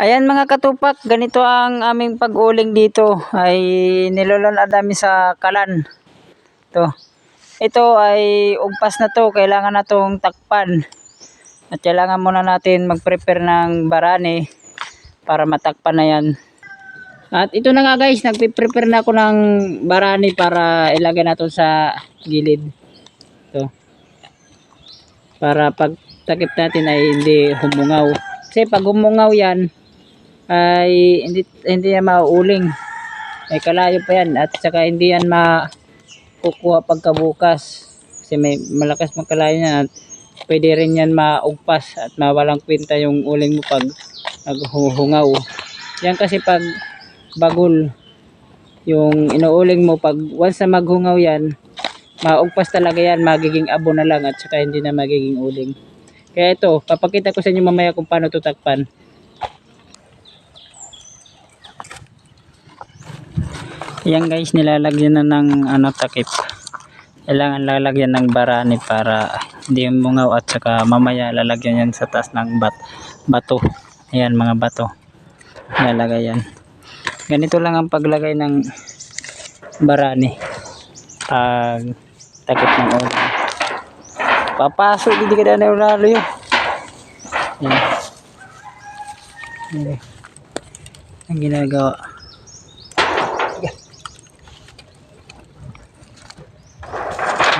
Ayan mga katupak, ganito ang aming pag-uling dito. Ay nilolon adami sa kalan. To. Ito ay ugpas na to, kailangan na tong takpan. At kailangan muna natin mag-prepare ng barani para matakpan na yan. At ito na nga guys, nagpe-prepare na ako ng barani para ilagay natin sa gilid. To. Para pag takip natin ay hindi humungaw. Kasi pag humungaw yan, ay hindi hindi yan mauuling. Ay kalayo pa yan at saka hindi yan makukuha pagkabukas. Kasi may malakas magkalayo yan at pwede rin yan maugpas at mawalang kwenta yung uling mo pag naghuhungaw. Yan kasi pag bagol yung inuuling mo pag once na maghungaw yan maugpas talaga yan magiging abo na lang at saka hindi na magiging uling. Kaya ito, papakita ko sa inyo mamaya kung paano tutakpan. Yan guys, nilalagyan na ng ano takip. Kailangan lalagyan ng barani para hindi mungaw at saka mamaya lalagyan yan sa taas ng bat bato. Ayan mga bato. Lalagay yan. Ganito lang ang paglagay ng barani. Pag takip ng ulo. Papasok hindi ka na ulalo yun. Ang ginagawa.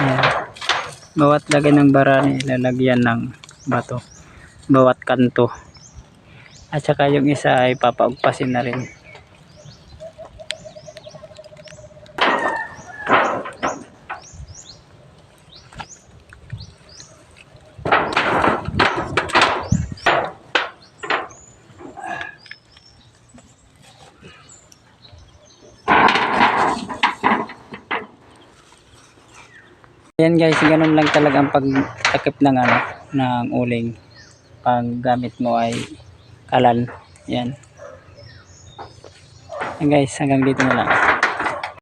Ayan. Bawat lagay ng barani, lalagyan ng bato. Bawat kanto. At saka yung isa ay papaugpasin na rin. Ayan guys, ganun lang talaga ang pagtakip ng ano, ng uling. Pag gamit mo ay kalan. Yan. Ayan guys, hanggang dito na lang.